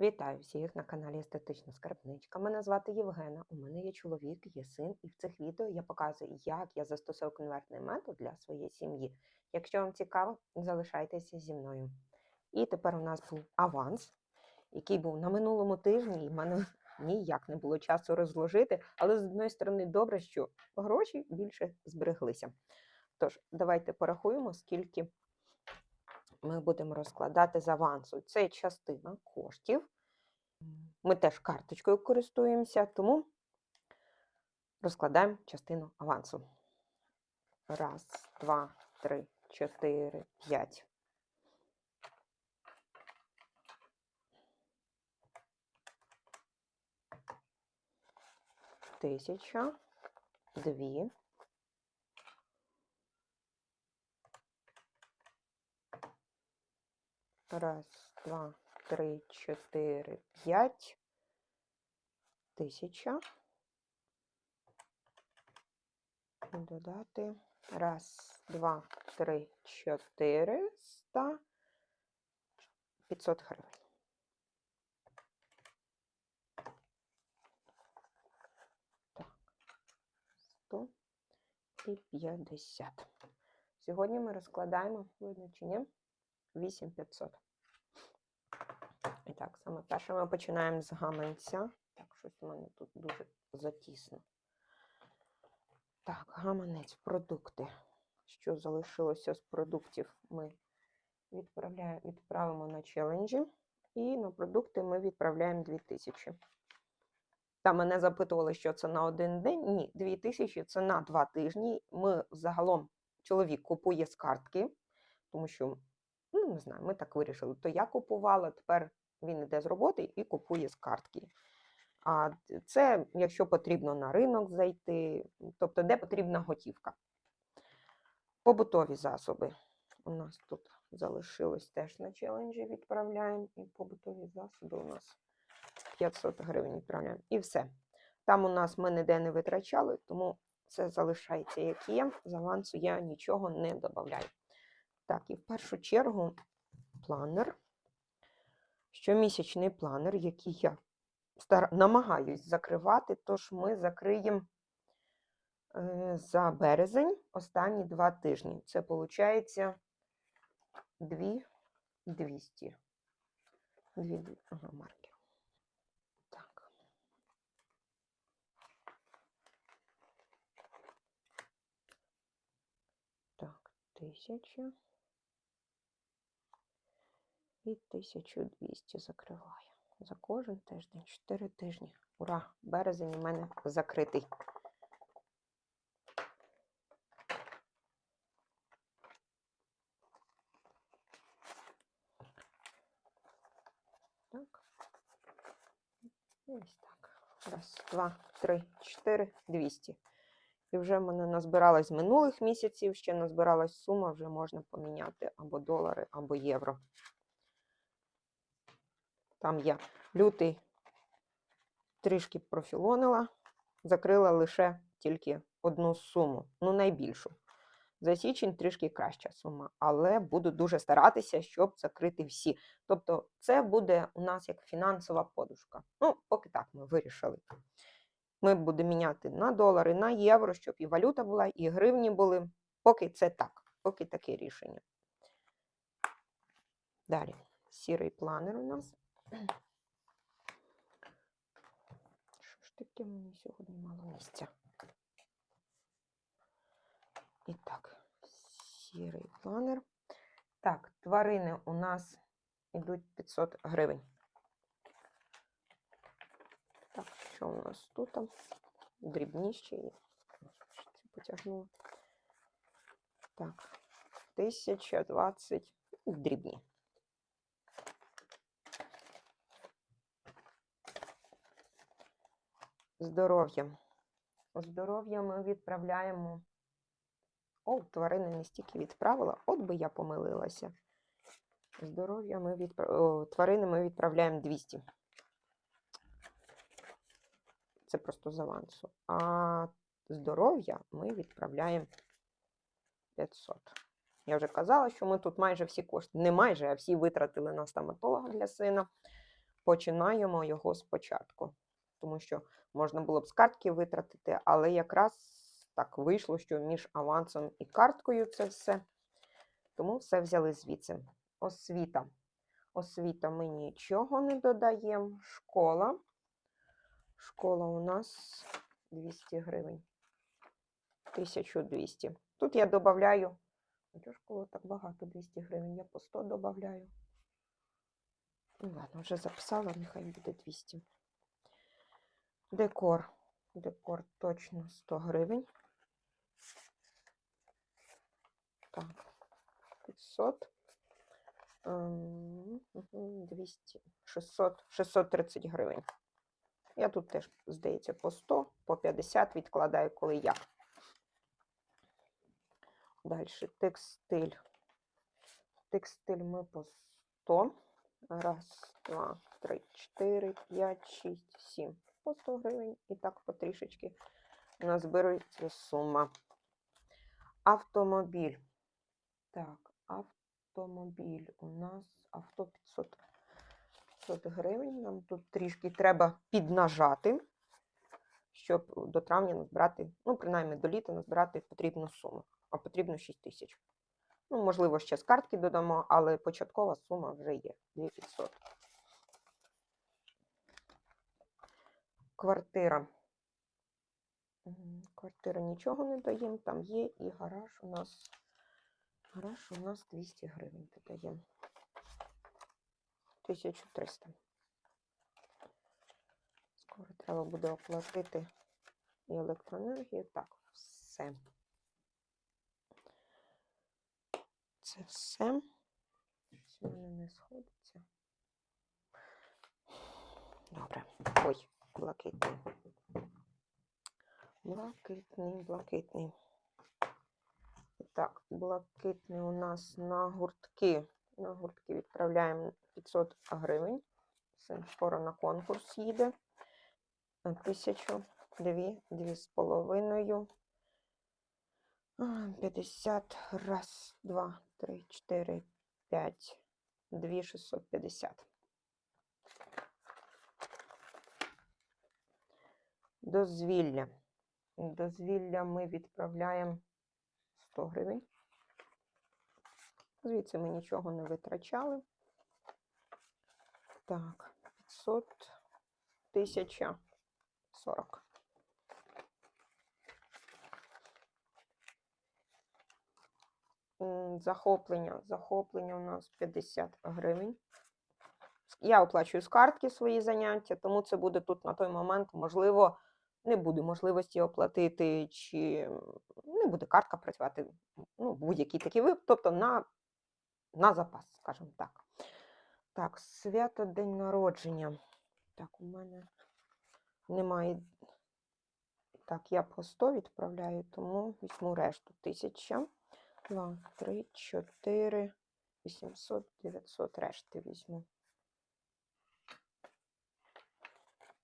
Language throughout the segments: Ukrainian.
Вітаю всіх на каналі Естетична Скарбничка. Мене звати Євгена. У мене є чоловік, є син, і в цих відео я показую, як я застосовую конвертний метод для своєї сім'ї. Якщо вам цікаво, залишайтеся зі мною. І тепер у нас був аванс, який був на минулому тижні, і в мене ніяк не було часу розложити. Але з одної сторони, добре, що гроші більше збереглися. Тож, давайте порахуємо, скільки ми будемо розкладати з авансу. Це частина коштів. Ми теж карточкою користуємося, тому розкладаємо частину авансу. Раз, два, три, чотири, п'ять. Тисяча, дві. Раз, два, три, чотири, п'ять. Тисяча. Додати. Раз, два, три, чотири. Ста. 500 гривень. Так. 100 і 50. Сьогодні ми розкладаємо, ні? 8500. І так, саме перше ми починаємо з гаманця. Так, щось у мене тут дуже затісно. Так, гаманець, продукти. Що залишилося з продуктів, ми відправляємо, відправимо на челенджі. І на продукти ми відправляємо 2000. Там мене запитували, що це на один день. Ні, 2000 це на два тижні. Ми загалом чоловік купує з картки, тому що Ну, не знаю, ми так вирішили. То я купувала, тепер він йде з роботи і купує з картки. А це, якщо потрібно на ринок зайти, тобто де потрібна готівка. Побутові засоби. У нас тут залишилось теж на челенджі відправляємо. І побутові засоби у нас 500 гривень відправляємо. І все. Там у нас ми ніде не витрачали, тому це залишається як є. З авансу я нічого не додаю. Так, і в першу чергу планер, щомісячний планер, який я стар... намагаюсь закривати, тож ми закриємо е, за березень останні два тижні. Це виходить 2200. Дві... Ага, маркер. Так. Так, тисяча. І 1200 закриваю. За кожен тиждень 4 тижні. Ура! Березень у мене закритий. Так. Ось так. Раз, два, три, чотири, 200. І вже мене назбиралась з минулих місяців, ще назбиралась сума, вже можна поміняти або долари, або євро. Там я лютий трішки профілонила, закрила лише тільки одну суму, ну найбільшу. За січень трішки краща сума, але буду дуже старатися, щоб закрити всі. Тобто, це буде у нас як фінансова подушка. Ну, поки так ми вирішили. Ми будемо міняти на долари, на євро, щоб і валюта була, і гривні були. Поки це так, поки таке рішення. Далі, сірий планер у нас. Що ж таке мені сьогодні мало місця? І так, сірий планер. Так, тварини у нас йдуть 500 гривень. Так, що у нас тут? Дрібніші. Це потягнуло. Так, 1020 дрібні. Здоров'я. Здоров'я ми відправляємо. О, тварини не стільки відправила, от би я помилилася. Здоров'я ми відправ... тварини ми відправляємо 200. Це просто з авансу. А здоров'я ми відправляємо 500. Я вже казала, що ми тут майже всі кошти, не майже, а всі витратили на стоматолога для сина. починаємо його спочатку. Тому що можна було б з картки витратити, але якраз так вийшло, що між авансом і карткою це все. Тому все взяли звідси. Освіта. Освіта ми нічого не додаємо. Школа. Школа у нас 200 гривень. 1200. Тут я додаю. Чого школа так багато 200 гривень? Я по 100 додаю. Ну ладно, вже записала, нехай буде 200. Декор. Декор точно 100 гривень. Так, 500. ем, 200, 600, 630 гривень. Я тут теж, здається, по 100, по 50 відкладаю, коли як. Далі текстиль. Текстиль ми по 100. Раз, два, три, чотири, п'ять, шість, сім. По 100 гривень. І так потрішечки назбирується сума. Автомобіль. Так, автомобіль у нас авто 500, 500 гривень. Нам тут трішки треба піднажати, щоб до травня назбирати, ну, принаймні до літа назбирати потрібну суму. А потрібно 6 тисяч. Ну, можливо, ще з картки додамо, але початкова сума вже є 2500. Квартира. Квартира нічого не даємо, там є і гараж у нас. Гараж у нас 200 гривень додаємо. 1300. Скоро треба буде оплатити і електроенергію. Так, все. Це все. Щось у мене не сходиться. Добре. Ой, блакитний. Блакитний, блакитний. Так, блакитний у нас на гуртки. На гуртки відправляємо 500 гривень. Це скоро на конкурс їде. Тисячу, дві, дві з половиною. 50, раз, два, три, чотири, п'ять, дві 650. Дозвілля. Дозвілля ми відправляємо 100 гривень. Звідси ми нічого не витрачали. Так, 500, 1040. М, Захоплення. Захоплення у нас 50 гривень. Я оплачую з картки свої заняття, тому це буде тут на той момент, можливо, не буде можливості оплатити, чи не буде картка працювати. Ну, будь-який такий випадок, тобто на, на запас, скажімо так. Так, свято день народження. Так, у мене немає. Так, я по 100 відправляю, тому візьму решту. 1000, 2, 3, 4, 800, 900 решти візьму.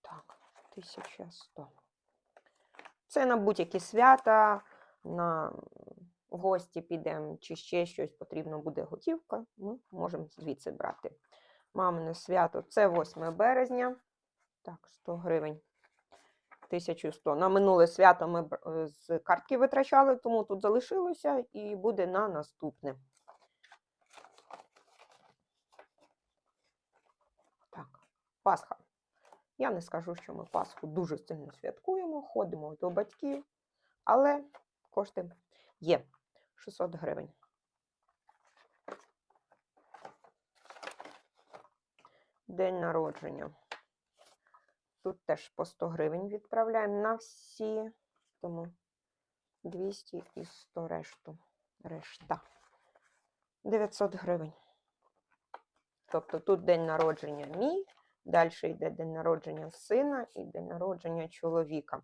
Так, 1100. Це на будь-які свята, на гості підемо, чи ще щось потрібно буде готівка, ми можемо звідси брати. Мамине свято це 8 березня. Так, 100 гривень. 1100. На минуле свято ми е, з картки витрачали, тому тут залишилося і буде на наступне. Так, Пасха. Я не скажу, що ми Пасху дуже сильно святкуємо, ходимо до батьків, але кошти є 600 гривень. День народження. Тут теж по 100 гривень відправляємо на всі, тому 200 і 100 решту. Решта. 900 гривень. Тобто тут день народження мій, далі йде день народження сина і день народження чоловіка.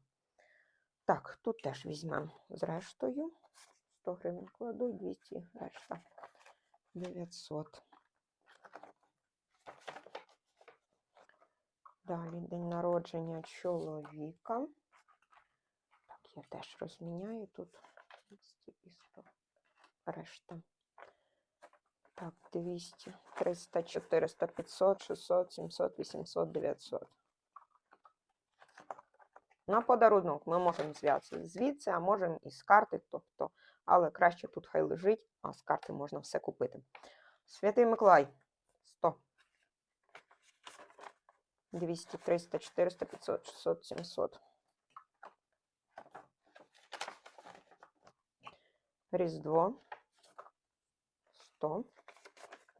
Так, тут теж візьмемо з рештою. 100 гривень кладу, 200 решта. 900. Далі день народження чоловіка. Так, я теж розміняю тут 200 і 100 решта. Так, 200, 300, 400, 500, 600, 700, 800, 900. На подарунок ми можемо зв'язати звідси, а можемо і з карти, тобто, але краще тут хай лежить, а з карти можна все купити. Святий Миколай 100. 200, 300, 400, 500, 600, 700. Різдво 100.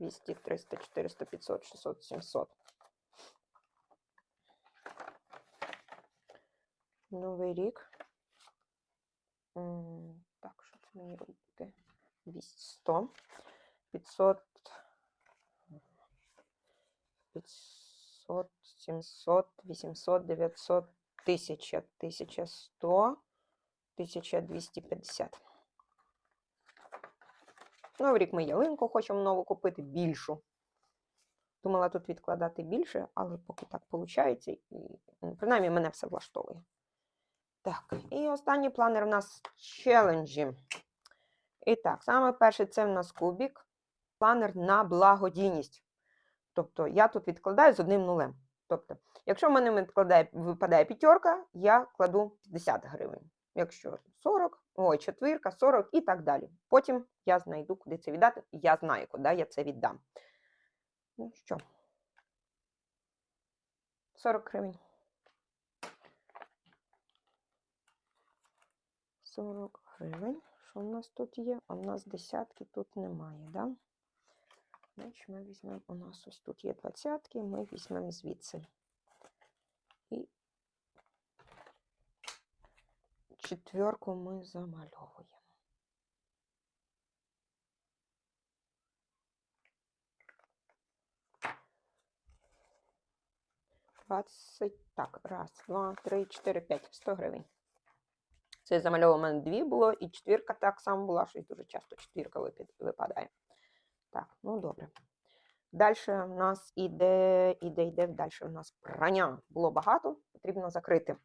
200, 300, 400, 500, 600, 700. Новий рік. М, Так, що це мені робити? 200, 100, 500, 500, 700, 800, 900, 1000, 1100, 1250. Новий рік ми ялинку хочемо нову купити більшу. Думала тут відкладати більше, але поки так виходить, і принаймні мене все влаштовує. Так, і останній планер у нас челенджі. І так, саме перше це в нас кубік, планер на благодійність. Тобто я тут відкладаю з одним нулем. Тобто, якщо в мене випадає п'ятерка, я кладу 50 гривень. Якщо 40, ой, четвірка, 40 і так далі. Потім я знайду, куди це віддати. Я знаю, куди я це віддам. Ну що? 40 гривень. 40 гривень. Що в нас тут є? А в нас десятки тут немає, да? Значить, ми візьмемо, у нас ось тут є двадцятки, ми візьмемо звідси. І четверку ми замальовуємо. Двадцять, так, раз, два, три, чотири, п'ять, сто гривень. Це замальовано у мене дві було, і четвірка так само була, щось дуже часто четвірка випадає. Так, ну добре. Далі в нас іде, іде, іде, далі у нас прання. Було багато, потрібно закрити.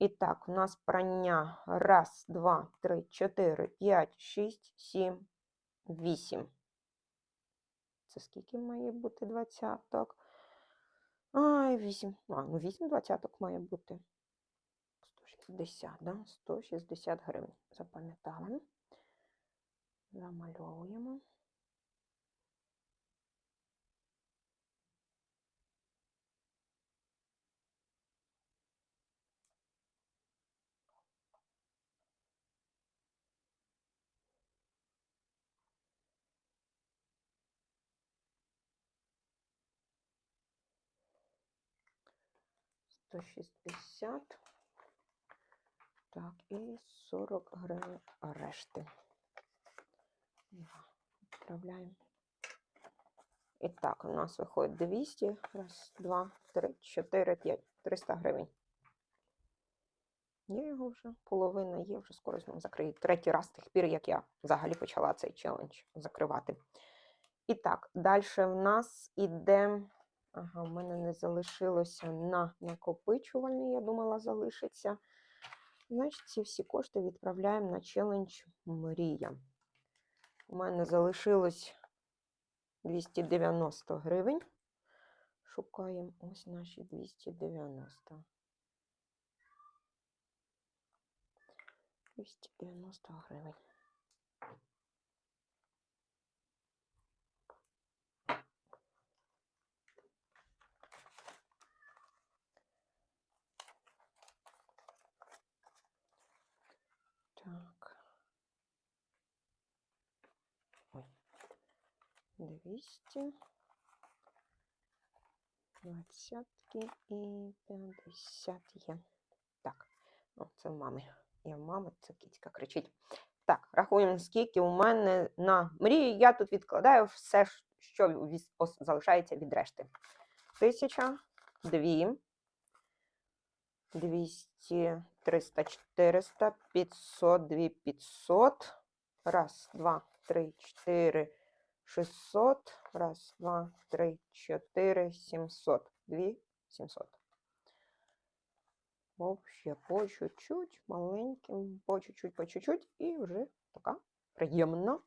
І так, у нас прання. Раз, два, три, чотири, п'ять, шість, сім, вісім. Це скільки має бути двадцяток? Ай, вісім. А, ну вісім двадцяток має бути. 160, да? 160 гривень. Запам'ятали. Замальовуємо. Сто шістдесят. Так, і 40 гривень решти. Відправляємо. І так, у нас виходить 200. Раз, два, три, чотири, п'ять. 300 гривень. Є його вже, половина є, вже скоро візьмемо закрию. Третій раз з тих пір, як я взагалі почала цей челендж закривати. І так, далі в нас іде. Ага, в мене не залишилося на накопичувальний, я думала, залишиться. Значить, ці всі кошти відправляємо на челендж Мрія. У мене залишилось 290 гривень. Шукаємо ось наші 290. 290 гривень. Так. Ой. 200. Двадцятки і 50 є. Так, о, це в мами. Я в мами, це кітька кричить. Так, рахуємо, скільки у мене на мрії. Я тут відкладаю все, що залишається від решти. Тисяча, дві, 200, 300, 400, 500, 2 500. Раз, два, три, чотири, 600. Раз, два, три, чотири, 700. 2 700. Вообще по чуть-чуть, маленьким, по чуть-чуть, по чуть-чуть, і вже така приємна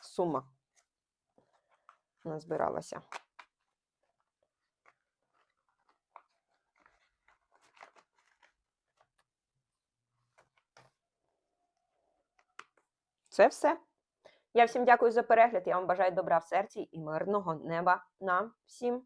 сума. назбиралася. Це все. Я всім дякую за перегляд. Я вам бажаю добра в серці і мирного неба нам всім.